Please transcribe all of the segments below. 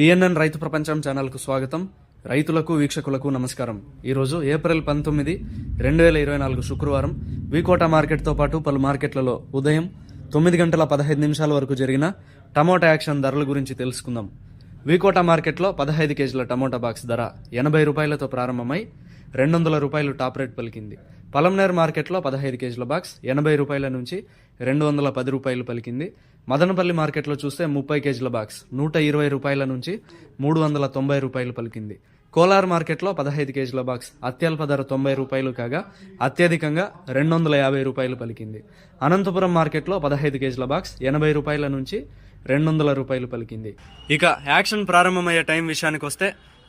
PNN రైతు ప్రపంచం ఛానల్కు స్వాగతం. రైతులకు వీక్షకులకు నమస్కారం. ఈరోజు ఏప్రిల్ పంతొమ్మిది రెండు వేల ఇరవై నాలుగు శుక్రవారం. వికోట మార్కెట్తో పాటు పలు మార్కెట్లలో ఉదయం తొమ్మిది గంటల పదహైదు నిమిషాల వరకు జరిగిన టమోటా యాక్షన్ ధరల గురించి తెలుసుకుందాం. వికోట మార్కెట్లో పదహైదు కేజీల టమోటా బాక్స్ ధర ఎనభై రూపాయలతో ప్రారంభమై రెండు వందల రూపాయలు టాప్ రేట్ పలికింది. పలంనేర్ మార్కెట్లో పదహైదు కేజీల బాక్స్ ఎనభై రూపాయల నుంచి రెండు వందల పది రూపాయలు పలికింది. మదనపల్లి మార్కెట్లో చూస్తే ముప్పై కేజీల బాక్స్ నూట ఇరవై రూపాయల నుంచి మూడు వందల తొంభై రూపాయలు పలికింది. కోలార్ మార్కెట్లో పదహైదు కేజీల బాక్స్ అత్యల్ప ధర తొంభై రూపాయలు కాగా అత్యధికంగా రెండు వందల యాభై రూపాయలు పలికింది. అనంతపురం మార్కెట్లో పదహైదు కేజీల బాక్స్ ఎనభై రూపాయల నుంచి రెండు వందల రూపాయలు పలికింది. ఇక యాక్షన్ ప్రారంభమయ్యే టైం విషయానికి వస్తే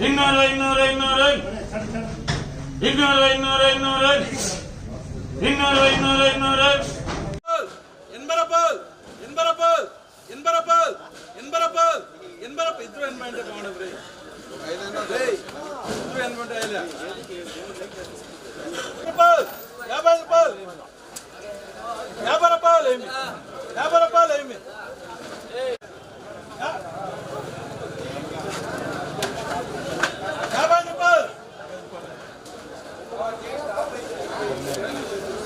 இன்னொரு இன்னொரு இன்னொரு இன்னொரு இன்னொரு இன்னொரு இன்னொரு இன்னொரு இன்னொரு என்பரப்போல் என்பரப்போல் என்பரப்போல் என்பரப்போல் என்பரப்ப ಇದ್ರು ಏನ್ ಮಾಡ್ಬೇಕು ನೋಡಬ್ರಿ ಇದ್ರು ಏನ್ ಮಾಡ್ತಾ ಇಲ್ಲ ವ್ಯಾಪಾರ ಪಾಲ್ ವ್ಯಾಪಾರ ಪಾಲ್ ಏಮಿ ವ್ಯಾಪಾರ ಪಾಲ್ ಏಮಿ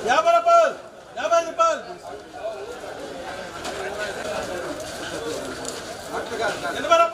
యాభై రూపాయలు యాభై రూపాయలు ఎనభై రూపాయలు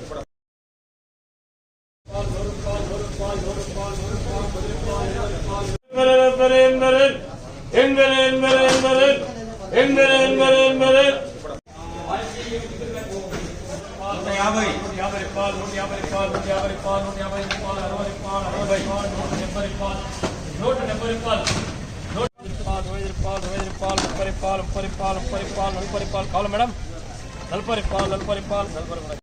envere. Envere, envere, envere, envere, envere, envere, envere, envere, envere. నూట యాభై నూట యాభై రూపాయలు నూట యాభై రూపాయలు నూట యాభై రూపాయలు నూట యాభై రూపాయలు అరవై రూపాయలు అరవై రూపాయలు నూట డెబ్బై రూపాయలు నూట డెబ్బై రూపాయలు నూట రూపాయలు ఇరవై రూపాయలు ఇరవై రూపాయలు ముప్పై రూపాయలు ముప్పై రూపాయలు ముప్పై రూపాయలు నలభై రూపాయలు కావాలి మేడం నలభై రూపాయలు నలభై రూపాయలు నలభై రూపాయలు